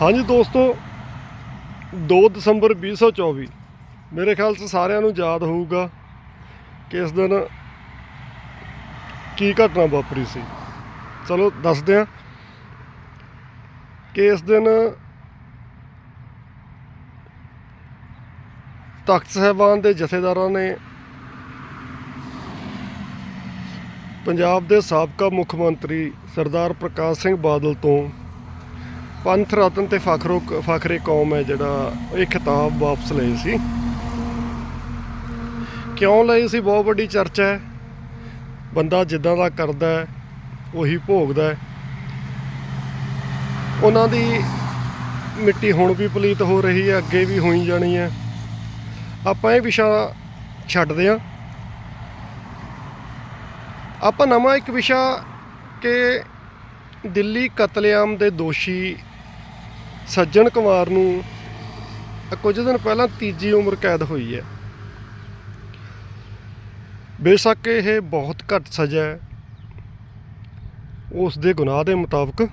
ਹਾਂਜੀ ਦੋਸਤੋ 2 ਦਸੰਬਰ 2024 ਮੇਰੇ ਖਿਆਲ 'ਚ ਸਾਰਿਆਂ ਨੂੰ ਯਾਦ ਹੋਊਗਾ ਕਿ ਇਸ ਦਿਨ ਕੀ ਘਟਨਾ ਵਾਪਰੀ ਸੀ। ਚਲੋ, ਦੱਸਦੇ ਹਾਂ ਕਿ ਇਸ ਦਿਨ ਤਖਤ ਸਾਹਿਬਾਨ ਦੇ ਜਥੇਦਾਰਾਂ ਨੇ ਪੰਜਾਬ ਦੇ ਸਾਬਕਾ ਮੁੱਖ ਮੰਤਰੀ ਸਰਦਾਰ ਪ੍ਰਕਾਸ਼ ਸਿੰਘ ਬਾਦਲ ਤੋਂ ਪੰਥ ਰਤਨ ਤੇ ਫਖਰੋ ਫਖਰੇ ਕੌਮ ਹੈ ਜਿਹੜਾ, ਇਹ ਖਿਤਾਬ ਵਾਪਸ ਲਏ ਸੀ। ਕਿਉਂ ਲਏ ਸੀ? ਬਹੁਤ ਵੱਡੀ ਚਰਚਾ ਹੈ। ਬੰਦਾ ਜਿੱਦਾਂ ਦਾ ਕਰਦਾ ਹੈ, ਉਹੀ ਭੋਗਦਾ ਹੈ। ਉਹਨਾਂ ਦੀ ਮਿੱਟੀ ਹੁਣ ਵੀ ਪਲੀਤ ਹੋ ਰਹੀ ਹੈ, ਅੱਗੇ ਵੀ ਹੋਈ ਜਾਣੀ ਹੈ। ਆਪਾਂ ਇਹ ਵਿਸ਼ਾ ਛੱਡਦੇ ਹਾਂ। ਆਪਾਂ ਨਵਾਂ ਇੱਕ ਵਿਸ਼ਾ ਕਿ ਦਿੱਲੀ ਕਤਲੇਆਮ ਦੇ ਦੋਸ਼ੀ ਸੱਜਣ ਕੁਮਾਰ ਨੂੰ ਕੁਝ ਦਿਨ ਪਹਿਲਾਂ ਤੀਜੀ ਉਮਰ ਕੈਦ ਹੋਈ ਹੈ। ਬੇਸ਼ੱਕ ਇਹ ਬਹੁਤ ਘੱਟ ਸਜ਼ਾ ਹੈ। ਉਸ ਦੇ ਗੁਨਾਹ ਦੇ ਮੁਤਾਬਕ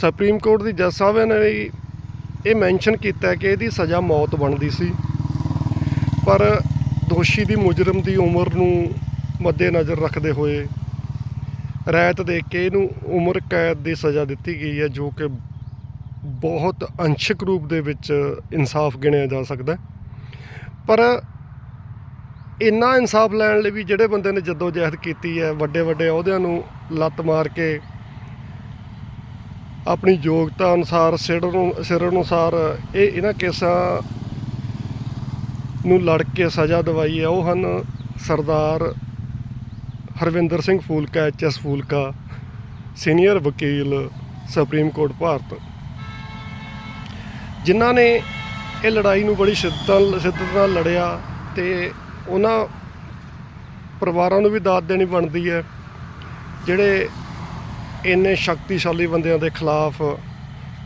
ਸੁਪਰੀਮ ਕੋਰਟ ਦੀ ਜੱਜ ਸਾਹਿਬ ਨੇ ਵੀ ਇਹ ਮੈਂਸ਼ਨ ਕੀਤਾ ਕਿ ਇਹਦੀ ਸਜ਼ਾ ਮੌਤ ਬਣਦੀ ਸੀ। ਪਰ ਦੋਸ਼ੀ ਦੀ ਮੁਜਰਮ ਦੀ ਉਮਰ ਨੂੰ ਮੱਦੇਨਜ਼ਰ ਰੱਖਦੇ ਹੋਏ ਰਾਇਤ ਦੇ ਕੇ ਇਹਨੂੰ ਉਮਰ ਕੈਦ ਦੀ ਸਜ਼ਾ ਦਿੱਤੀ ਗਈ ਹੈ, ਜੋ ਕਿ ਬਹੁਤ ਅੰਸ਼ਕ ਰੂਪ ਦੇ ਵਿੱਚ ਇਨਸਾਫ ਗਿਣਿਆ ਜਾ ਸਕਦਾ ਪਰ ਇੰਨਾ ਇਨਸਾਫ ਲੈਣ ਲਈ ਵੀ ਜਿਹੜੇ ਬੰਦੇ ਨੇ ਜੱਦੋ ਜਹਿਦ ਕੀਤੀ ਹੈ ਵੱਡੇ ਵੱਡੇ ਅਹੁਦਿਆਂ ਨੂੰ ਲੱਤ ਮਾਰ ਕੇ ਆਪਣੀ ਯੋਗਤਾ ਅਨੁਸਾਰ, ਸਿਰ ਨੂੰ, ਸਿਰ ਅਨੁਸਾਰ ਇਹ ਇਹਨਾਂ ਕੇਸਾਂ ਨੂੰ ਲੜ ਕੇ ਸਜ਼ਾ ਦਵਾਈ ਹੈ। ਉਹ ਹਨ ਸਰਦਾਰ ਹਰਵਿੰਦਰ ਸਿੰਘ ਫੂਲਕਾ ਐਚਐਸ ਫੂਲਕਾ, ਸੀਨੀਅਰ ਵਕੀਲ ਸੁਪਰੀਮ ਕੋਰਟ ਭਾਰਤ। ਜਿਨ੍ਹਾਂ ਨੇ ਇਹ ਲੜਾਈ ਨੂੰ ਬੜੀ ਸ਼ਿੱਦਤ ਸ਼ਿੱਦਤ ਨਾਲ ਲੜਿਆ ਤੇ ਉਹਨਾਂ ਪਰਿਵਾਰਾਂ ਨੂੰ ਵੀ ਦਾਤ ਦੇਣੀ ਬਣਦੀ ਹੈ, ਜਿਹੜੇ ਇੰਨੇ ਸ਼ਕਤੀਸ਼ਾਲੀ ਬੰਦਿਆਂ ਦੇ ਖਿਲਾਫ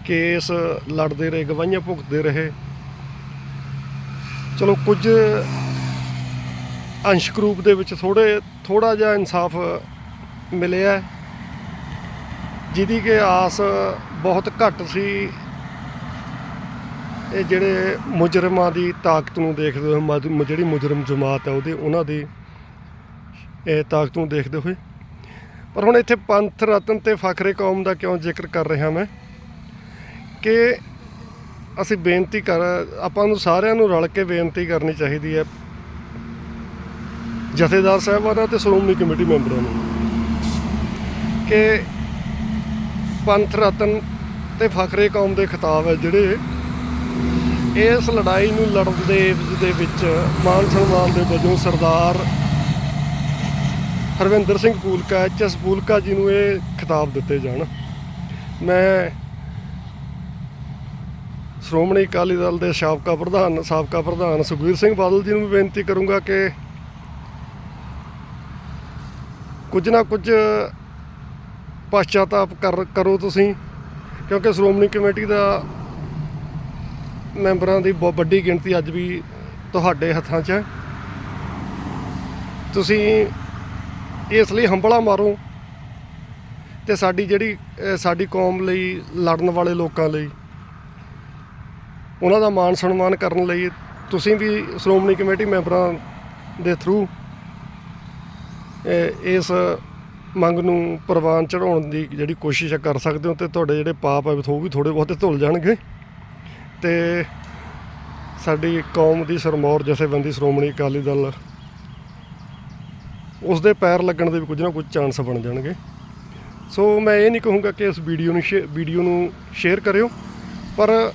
ਕੇਸ ਲੜਦੇ ਰਹੇ, ਗਵਾਹੀਆਂ ਭੁਗਤਦੇ ਰਹੇ। ਚਲੋ ਕੁਝ ਅੰਸ਼ਕ ਰੂਪ ਦੇ ਵਿੱਚ ਥੋੜੇ ਥੋੜਾ ਜਿਹਾ ਇਨਸਾਫ ਮਿਲਿਆ ਜਿਹਦੀ ਕਿ ਆਸ ਬਹੁਤ ਘੱਟ ਸੀ। ਇਹ ਜਿਹੜੇ ਮੁਜਰਮਾਂ ਦੀ ਤਾਕਤ ਨੂੰ ਦੇਖਦੇ ਹੋਏ, ਮਜ- ਜਿਹੜੀ ਮੁਜਰਮ ਜਮਾਤ ਹੈ ਉਹਦੇ, ਉਹਨਾਂ ਦੀ ਇਹ ਤਾਕਤ ਨੂੰ ਦੇਖਦੇ ਹੋਏ। ਪਰ ਹੁਣ ਇੱਥੇ ਪੰਥ ਰਤਨ ਤੇ ਫਖਰੇ ਕੌਮ ਦਾ ਕਿਉਂ ਜ਼ਿਕਰ ਕਰ ਰਿਹਾ ਮੈਂ? ਕਿ ਅਸੀਂ ਬੇਨਤੀ ਕਰ, ਆਪਾਂ ਨੂੰ ਸਾਰਿਆਂ ਨੂੰ ਰਲ ਕੇ ਬੇਨਤੀ ਕਰਨੀ ਚਾਹੀਦੀ ਹੈ ਜਥੇਦਾਰ ਸਾਹਿਬਾਨਾਂ ਤੇ ਸ਼੍ਰੋਮਣੀ ਕਮੇਟੀ ਮੈਂਬਰਾਂ ਨੂੰ ਕਿ ਪੰਥ ਰਤਨ ਤੇ ਫਖਰੇ ਕੌਮ ਦੇ ਖਿਤਾਬ ਹੈ ਜਿਹੜੇ ਇਸ ਲੜਾਈ ਨੂੰ ਲੜਨ ਦੇ ਦੇ ਵਿੱਚ ਮਾਨ ਸਨਮਾਨ ਦੇ ਵਜੋਂ ਸਰਦਾਰ ਹਰਵਿੰਦਰ ਸਿੰਘ ਫੂਲਕਾ ਐਚਐਸ ਫੂਲਕਾ ਜੀ ਨੂੰ ਇਹ ਖਿਤਾਬ ਦਿੱਤੇ ਜਾਣ। ਮੈਂ ਸ਼੍ਰੋਮਣੀ ਅਕਾਲੀ ਦਲ ਦੇ ਸਾਬਕਾ ਪ੍ਰਧਾਨ ਸਾਬਕਾ ਪ੍ਰਧਾਨ ਸੁਖਬੀਰ ਸਿੰਘ ਬਾਦਲ ਜੀ ਨੂੰ ਵੀ ਬੇਨਤੀ ਕਰੂੰਗਾ ਕਿ ਕੁਝ ਨਾ ਕੁਝ ਪਛਤਾਪ ਕਰ, ਕਰੋ ਤੁਸੀਂ, ਕਿਉਂਕਿ ਸ਼੍ਰੋਮਣੀ ਕਮੇਟੀ ਦਾ ਮੈਂਬਰਾਂ ਦੀ ਬਹੁਤ ਵੱਡੀ ਗਿਣਤੀ ਅੱਜ ਵੀ ਤੁਹਾਡੇ ਹੱਥਾਂ 'ਚ ਹੈ। ਤੁਸੀਂ ਇਸ ਲਈ ਹੰਬਲਾ ਮਾਰੋ ਤੇ ਸਾਡੀ ਜਿਹੜੀ ਸਾਡੀ ਕੌਮ ਲਈ, ਲੜਨ ਵਾਲੇ ਲੋਕਾਂ ਲਈ, ਉਹਨਾਂ ਦਾ ਮਾਣ ਸਨਮਾਨ ਕਰਨ ਲਈ ਤੁਸੀਂ ਵੀ ਸ਼੍ਰੋਮਣੀ ਕਮੇਟੀ ਮੈਂਬਰਾਂ ਦੇ ਥਰੂ ਇਸ ਮੰਗ ਨੂੰ ਪ੍ਰਵਾਨ ਚੜਾਉਣ ਦੀ ਜਿਹੜੀ ਕੋਸ਼ਿਸ਼ ਹੈ ਕਰ ਸਕਦੇ ਹੋ ਤੇ ਤੁਹਾਡੇ ਜਿਹੜੇ ਪਾਪ ਹੈ ਉਹ ਵੀ ਥੋੜੇ ਬਹੁਤੇ ਧੁੱਲ ਜਾਣਗੇ। ਤੇ ਸਾਡੀ ਕੌਮ ਦੀ ਸਰਮੌਰ ਜਥੇਬੰਦੀ ਸ਼੍ਰੋਮਣੀ ਅਕਾਲੀ ਦਲ, ਉਸ ਦੇ ਪੈਰ ਲੱਗਣ ਦੇ ਵੀ ਕੁਝ ਨਾ ਕੁਝ ਚਾਂਸ ਬਣ ਜਾਣਗੇ। ਸੋ ਮੈਂ ਇਹ ਨਹੀਂ ਕਹੂੰਗਾ ਕਿ ਇਸ ਵੀਡੀਓ ਨੂੰ ਸ਼ੇ- ਵੀਡੀਓ ਨੂੰ ਸ਼ੇਅਰ ਕਰਿਓ, ਪਰ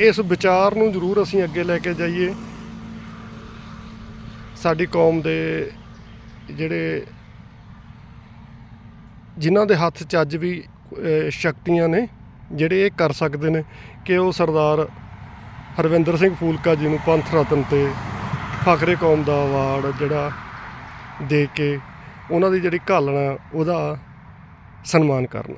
ਇਸ ਵਿਚਾਰ ਨੂੰ ਜ਼ਰੂਰ ਅਸੀਂ ਅੱਗੇ ਲੈ ਕੇ ਜਾਈਏ। ਸਾਡੀ ਕੌਮ ਦੇ ਜਿਹੜੇ ਜਿਨ੍ਹਾਂ ਦੇ ਹੱਥ 'ਚ ਅੱਜ ਵੀ ਸ਼ਕਤੀਆਂ ਨੇ, ਜਿਹੜੇ ਇਹ ਕਰ ਸਕਦੇ ਨੇ ਕਿ ਉਹ ਸਰਦਾਰ ਹਰਵਿੰਦਰ ਸਿੰਘ ਫੂਲਕਾ ਜੀ ਨੂੰ ਪੰਥ ਰਤਨ ਤੇ ਫਖਰੇ ਕੌਮ ਦਾ ਅਵਾਰਡ ਜਿਹੜਾ ਦੇ ਕੇ ਉਹਨਾਂ ਦੀ ਜਿਹੜੀ ਘਾਲਣਾ, ਉਹਦਾ ਸਨਮਾਨ ਕਰਨ।